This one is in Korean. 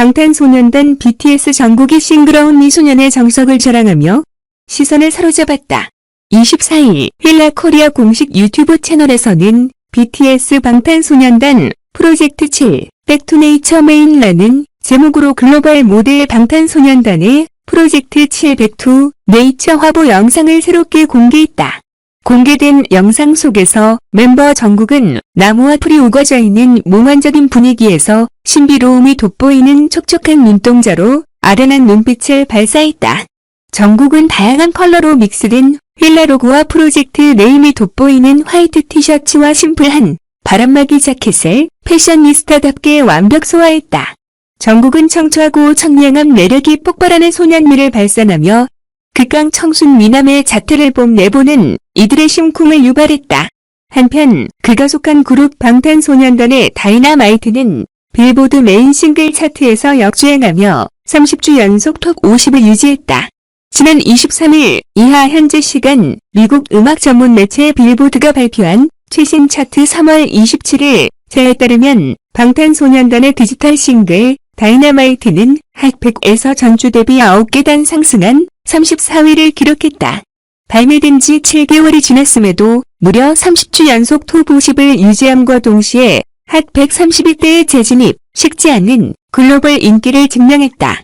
방탄소년단 BTS 전국이 싱그러운 미소년의 정석을 자랑하며 시선을 사로잡았다. 24일 힐라 코리아 공식 유튜브 채널에서는 BTS 방탄소년단 프로젝트 7 백투네이처 메인라는 제목으로 글로벌 모델 방탄소년단의 프로젝트 7 백투 네이처 화보 영상을 새롭게 공개했다. 공개된 영상 속에서 멤버 정국은 나무와 풀이 우거져 있는 몽환적인 분위기에서 신비로움이 돋보이는 촉촉한 눈동자로 아련한 눈빛을 발사했다. 정국은 다양한 컬러로 믹스된 휠라 로고와 프로젝트 네임이 돋보이는 화이트 티셔츠와 심플한 바람막이 자켓을 패셔니스타답게 완벽 소화했다. 정국은 청초하고 청량한 매력이 폭발하는 소년미를 발산하며 극강 청순 미남의 자태를 뽐 내보는 이들의 심쿵을 유발했다. 한편 그가 속한 그룹 방탄소년단의 다이나마이트는 빌보드 메인 싱글 차트에서 역주행하며 30주 연속 톱 50을 유지했다. 지난 23일 이하 현재 시간 미국 음악 전문 매체 빌보드가 발표한 최신 차트 3월 27일 자에 따르면 방탄소년단의 디지털 싱글 다이너마이트는 핫100에서 전주 대비 9계단 상승한 34위를 기록했다. 발매된 지 7개월이 지났음에도 무려 30주 연속 톱 50을 유지함과 동시에 핫 131대에 재진입, 식지 않는 글로벌 인기를 증명했다.